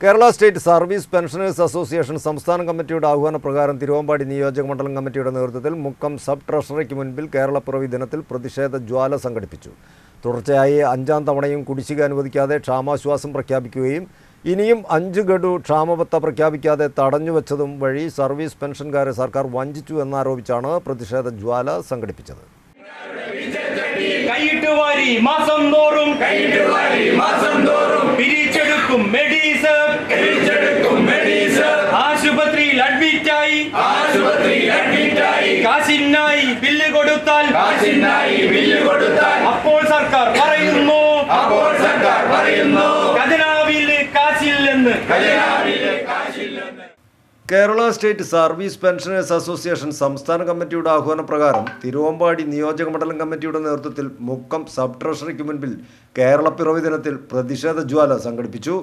Kerala state service pensioners association സംസ്ഥാന കമ്മിറ്റിയുടെ ആഹ്വാന പ്രകാരം തിരുവമ്പാടി നിയോജക മണ്ഡലം കമ്മിറ്റിയുടെ നേതൃത്വത്തിൽ മുക്കം സബ് ട്രഷറിക്ക് മുൻപിൽ കേരളപ്പിറവി ദിനത്തിൽ പ്രതിഷേധ ജ്വാല സംഘടിപ്പിച്ചു. തുടർച്ചയായി അഞ്ചാം തവണയും കുടിശ്ശിക അനുവദിക്കാതെ ക്ഷാമാശ്വാസം പ്രഖ്യാപിക്കുകയും ഇനിയും അഞ്ച് ഗഡു ക്ഷാമബത്ത പ്രഖ്യാപിക്കാതെ തടഞ്ഞുവച്ചതും വഴി സർവീസ് പെൻഷൻകാരെ സർക്കാർ വഞ്ചിച്ചു എന്നാരോപിച്ചാണ് പ്രതിഷേധ ജ്വാല സംഘടിപ്പിച്ചത്. കൈയിട്ട് മാസം തോറും കൈയിട്ട് വാരി മാസം തോറും പിരിച്ചെടുക്കും. കാശിനായി ബില്ല് കൊടുത്താൽ കാശിനായി ബില്ല് കൊടുത്താൽ അപ്പോൾ സർക്കാർ പറയുന്നു. അപ്പോൾ സർക്കാർ പറയുന്നു. ഖജനാവിൽ കാശില്ലെന്ന്. ഖജനാവിൽ കാശില്ലെന്ന്. Kerala state service pensioners association സംസ്ഥാന കമ്മിറ്റിയുടെ ആഹ്വാനപ്രകാരം തിരുവമ്പാടി നിയോജക മണ്ഡലം കമ്മിറ്റിയുടെ നേതൃത്വത്തിൽ മുക്കം സബ് ട്രഷറിക്ക് മുൻപിൽ കേരളപ്പിറവി ദിനത്തിൽ പ്രതിഷേധ ജ്വാല സംഘടിപ്പിച്ചു.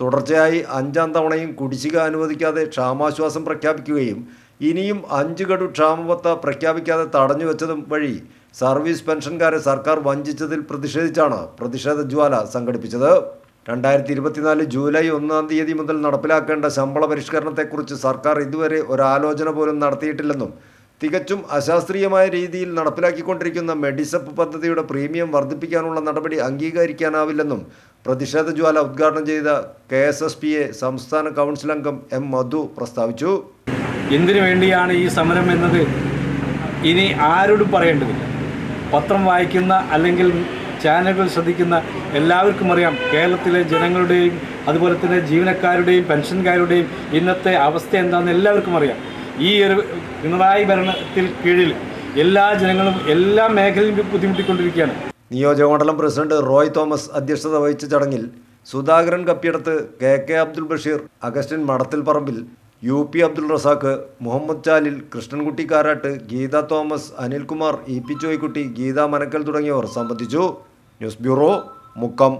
തുടർച്ചയായി അഞ്ചാം തവണയും കുടിശ്ശിക അനുവദിക്കാതെ ക്ഷാമാശ്വാസം പ്രഖ്യാപിക്കുകയും ഇനിയും അഞ്ച് ഗഡു ക്ഷാമബത്ത പ്രഖ്യാപിക്കാതെ തടഞ്ഞു വെച്ചതും വഴി സർവീസ് പെൻഷൻകാരെ സർക്കാർ വഞ്ചിച്ചതിൽ പ്രതിഷേധിച്ചാണ് പ്രതിഷേധ ജ്വാല സംഘടിപ്പിച്ചത്. രണ്ടായിരത്തി ഇരുപത്തിനാല് ജൂലൈ ഒന്നാം തീയതി മുതൽ നടപ്പിലാക്കേണ്ട ശമ്പള പരിഷ്കരണത്തെക്കുറിച്ച് സർക്കാർ ഇതുവരെ ഒരാലോചന പോലും നടത്തിയിട്ടില്ലെന്നും തികച്ചും അശാസ്ത്രീയമായ രീതിയിൽ നടപ്പിലാക്കിക്കൊണ്ടിരിക്കുന്ന മെഡിസപ്പ് പദ്ധതിയുടെ പ്രീമിയം വർദ്ധിപ്പിക്കാനുള്ള നടപടി അംഗീകരിക്കാനാവില്ലെന്നും പ്രതിഷേധ ജ്വാല ഉദ്ഘാടനം ചെയ്ത കെ സംസ്ഥാന കൗൺസിൽ അംഗം എം മധു പ്രസ്താവിച്ചു. എന്തിനു വേണ്ടിയാണ് ഈ സമരം എന്നത്? ഇനി ആരോടും പറയേണ്ടതില്ല. പത്രം വായിക്കുന്ന അല്ലെങ്കിൽ ചാനലുകൾ ശ്രദ്ധിക്കുന്ന എല്ലാവർക്കും അറിയാം. കേരളത്തിലെ ജനങ്ങളുടെയും അതുപോലെ തന്നെ ജീവനക്കാരുടെയും പെൻഷൻകാരുടെയും ഇന്നത്തെ അവസ്ഥ എന്താണെന്ന് എല്ലാവർക്കും അറിയാം. ഈ ഒരു പിണറായി ഭരണത്തിൽ കീഴിൽ എല്ലാ ജനങ്ങളും എല്ലാ മേഖലയിലും ബുദ്ധിമുട്ടിക്കൊണ്ടിരിക്കുകയാണ്. നിയോജകമണ്ഡലം പ്രസിഡന്റ് റോയ് തോമസ് അധ്യക്ഷത വഹിച്ച ചടങ്ങിൽ Sudhakaran Kappiyadath K K Abdul Basheer Augustine Madathil Parambil U P Abdul Razak Muhammad Chalil Krishnankutty Karat Geetha Thomas Anilkumar E P Choykutty Geetha Manakkal തുടങ്ങിയവർ സംബന്ധിച്ചു. News bureau Mukkam.